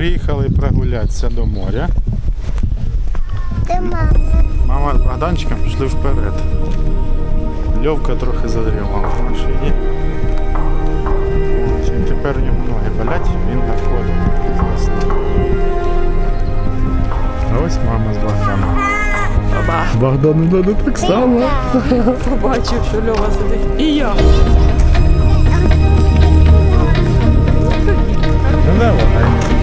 Приїхали прогулятися до моря. Де мама? Мама з Богданчиком пішли вперед. Льовка трохи задрімала в машині. Тепер у нього ноги болять, він весни. А ось мама з Богданом. Баба Богдану надо так само. побачив, що Льова сидить. І я. Ну давай.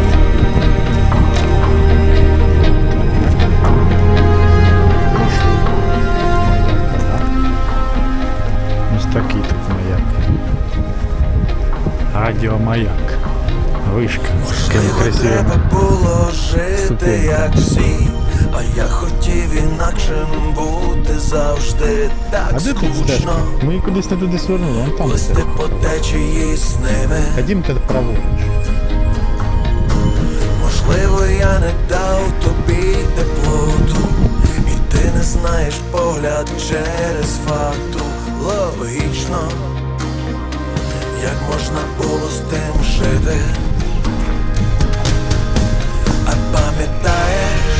Вишка. Такими Можливо, красивими треба було жити, як всі, а я хотів інакшим бути завжди так А скучно. Ми кудись не туди свернули, вон там стежка. по течії з ними. Ходімте праворуч. Можливо, я не дав тобі теплоту, і ти не знаєш погляд через факту. Логічно, як можна було з тим жити. А пам'ятаєш?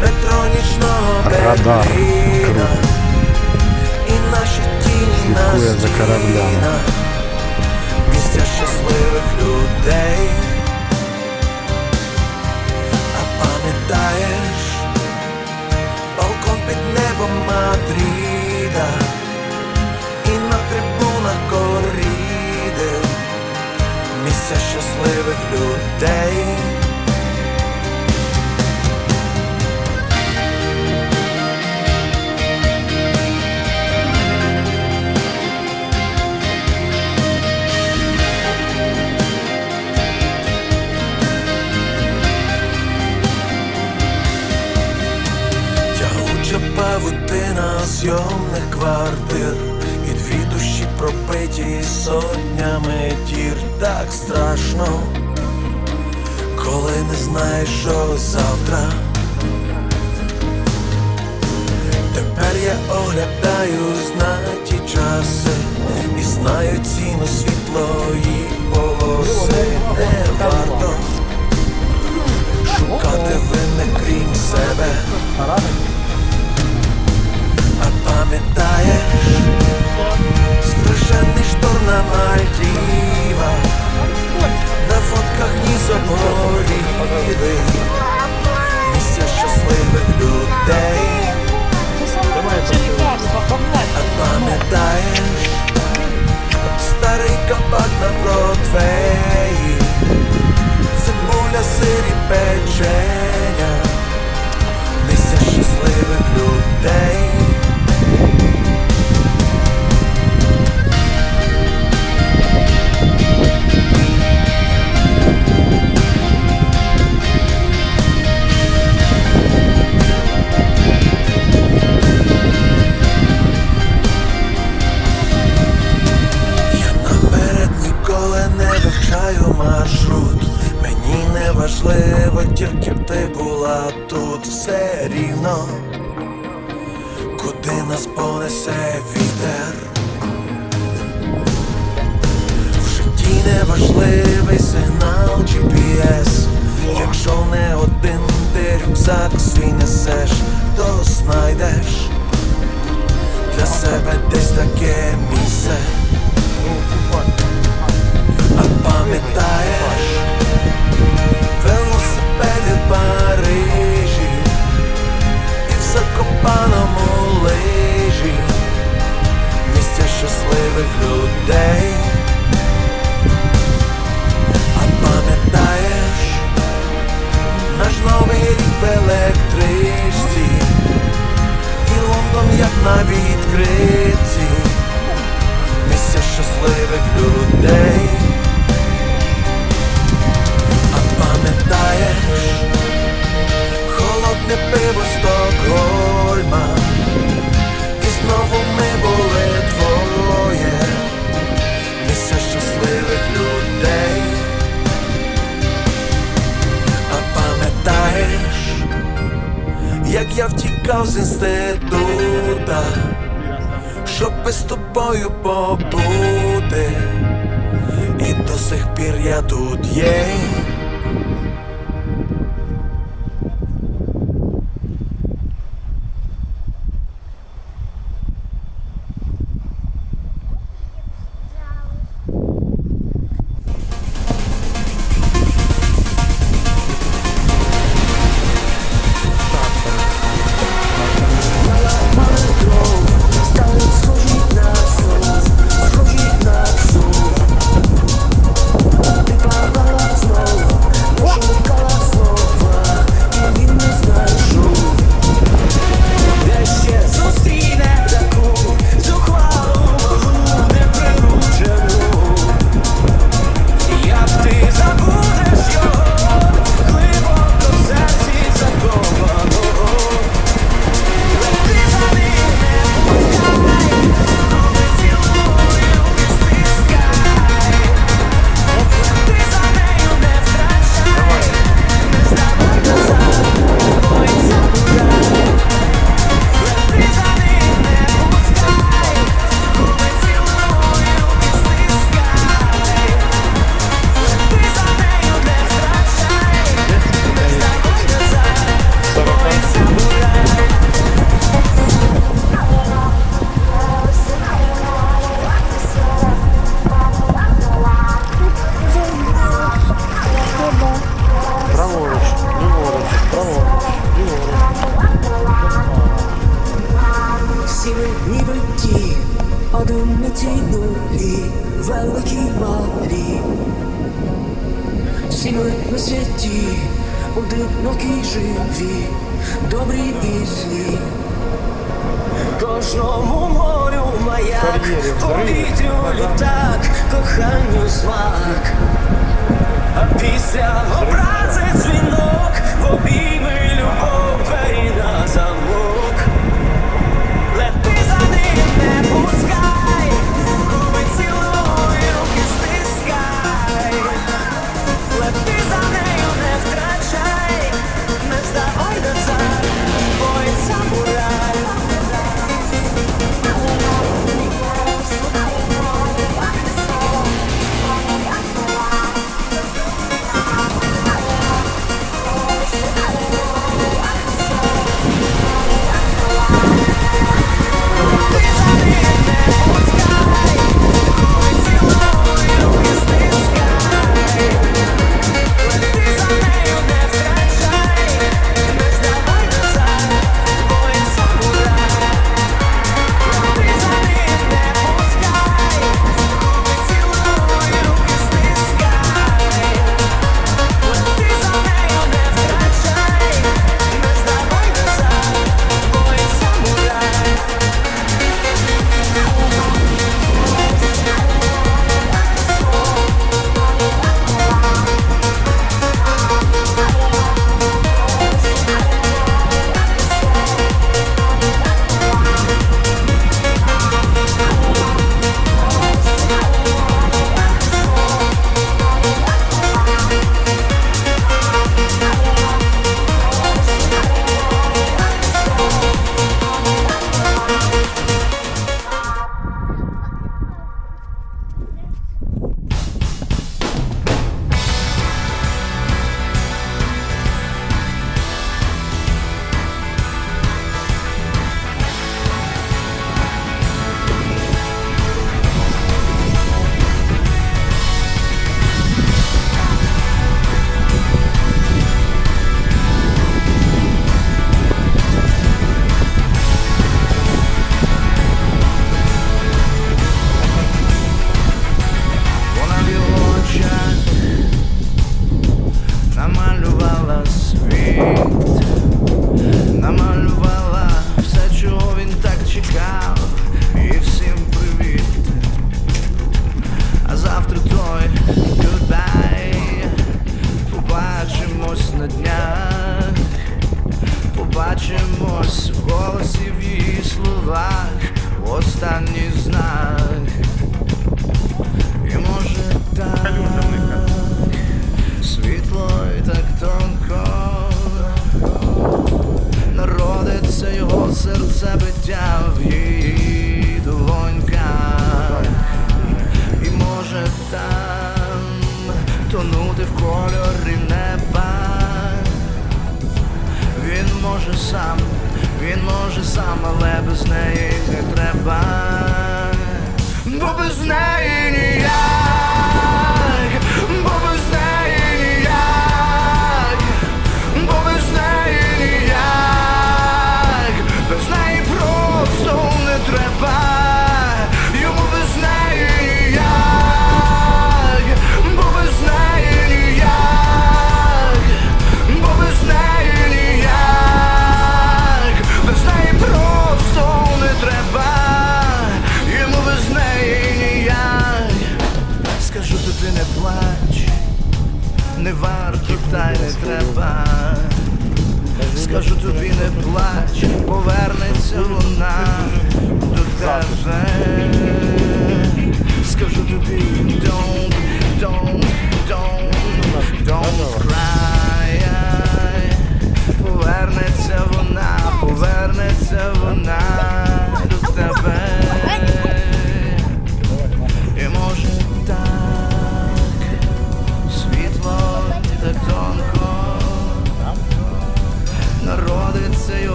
Метро нічного Берліна. і наші тіні на стінах, місця щасливих сотнями Так страшно, коли не знаєш, що завтра. Тепер я оглядаюсь на ті часи І знаю ціну світлої полоси Не варто шукати винних крім себе пам'ятаєш Страшенний шторм на Мальдівах На фотках ніс обгоріли Місця щасливих людей А пам'ятаєш Старий GPS Якщо не один ти рюкзак свій несеш, то знайдеш для себе десь таке місце. А пам'ятаєш велосипеди в Парижі і в Закопаному лижі місця щасливих людей. Пам'ятаєш? Наш новий рік в електричці. І Лондон як на відкритці, місця щасливих людей. ніби ті, одиниці нулі, великі малі. Всі ми на світі, одинокі живі, добрі і злі. Кожному морю маяк, повітрю літак, коханню смак, а після образи дзвінок в обійми любов двері на. В в її словах, останній знак. І може так світло і так тонко народиться його серце биття в її долоньках. І може там тонути в кольорі неба. Він може сам, він може сам, але без неї не треба. Бо без неї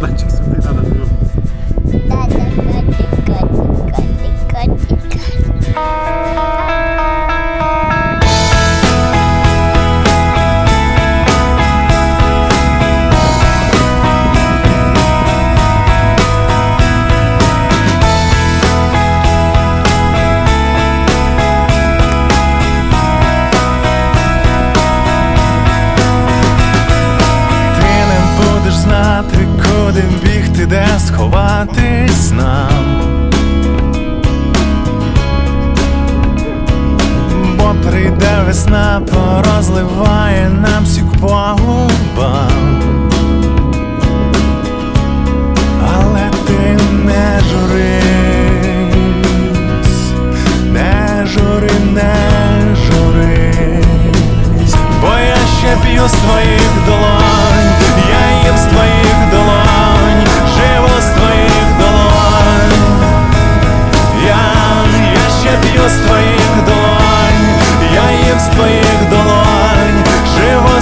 Bệnh весна порозливає нам сік погуба, але ти не журись, не жури, не журись, бо я ще п'ю з твоїх долонь, я їм з твоїх долонь, живу з твоїх долонь, я ще п'ю з твоїх з твоїх долонь. Живо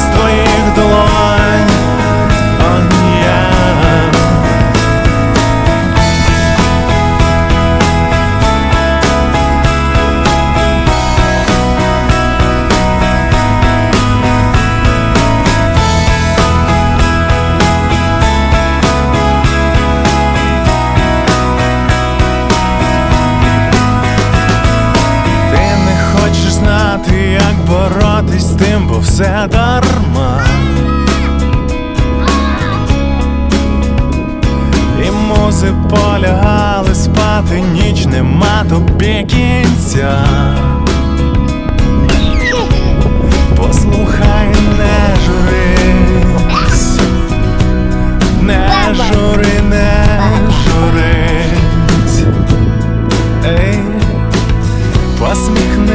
come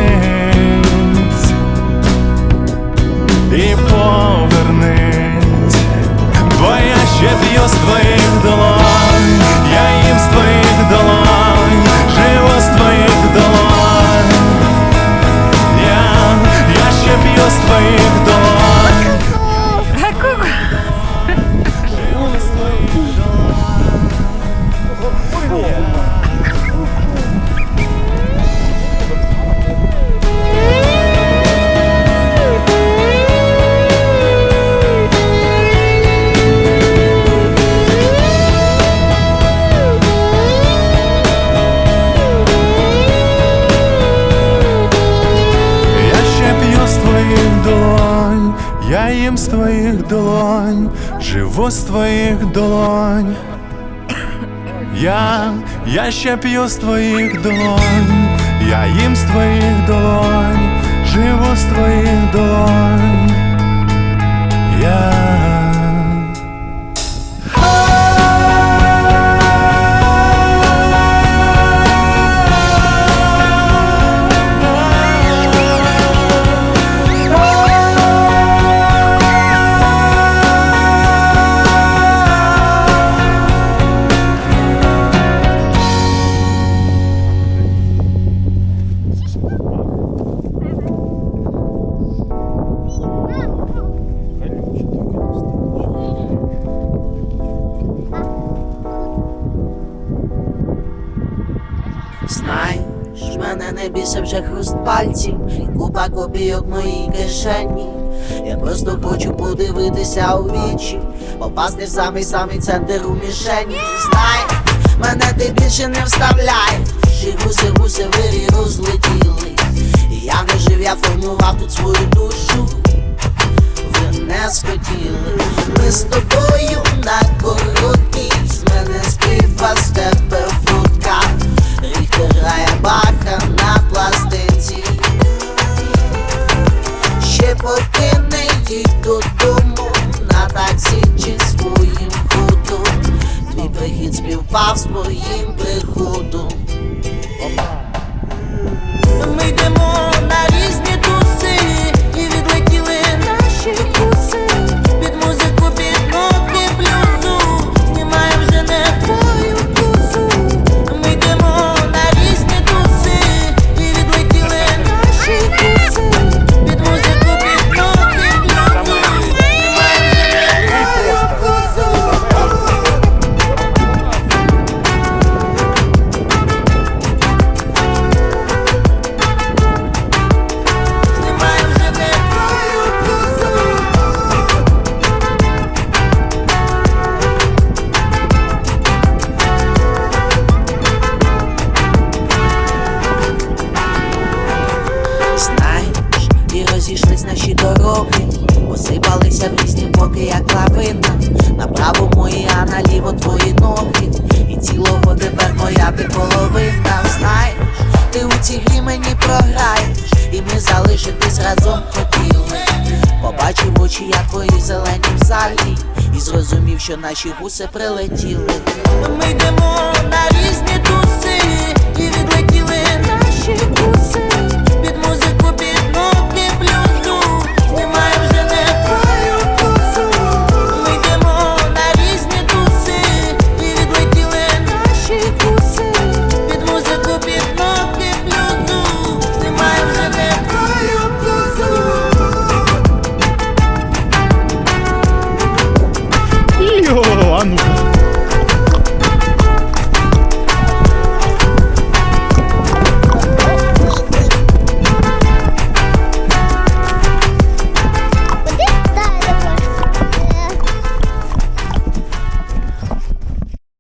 я їм з твоїх долонь, живу з твоїх долонь. Я, я ще п'ю з твоїх долонь, я їм з твоїх долонь, живу з твоїх долонь. Я. мене вже хруст пальців, купа копійок моїй кишені. Я просто хочу подивитися у вічі, попасти в самий самий центр у мішені. Знаєш, мене ти більше не вставляєш. Чи гуси, гуси вирі розлетіли. І я не жив, я формував тут свою душу. Ви не схотіли. Ми з тобою на короткій, з мене співа, з тебе футка. Що наші гуси прилетіли. Ми йдемо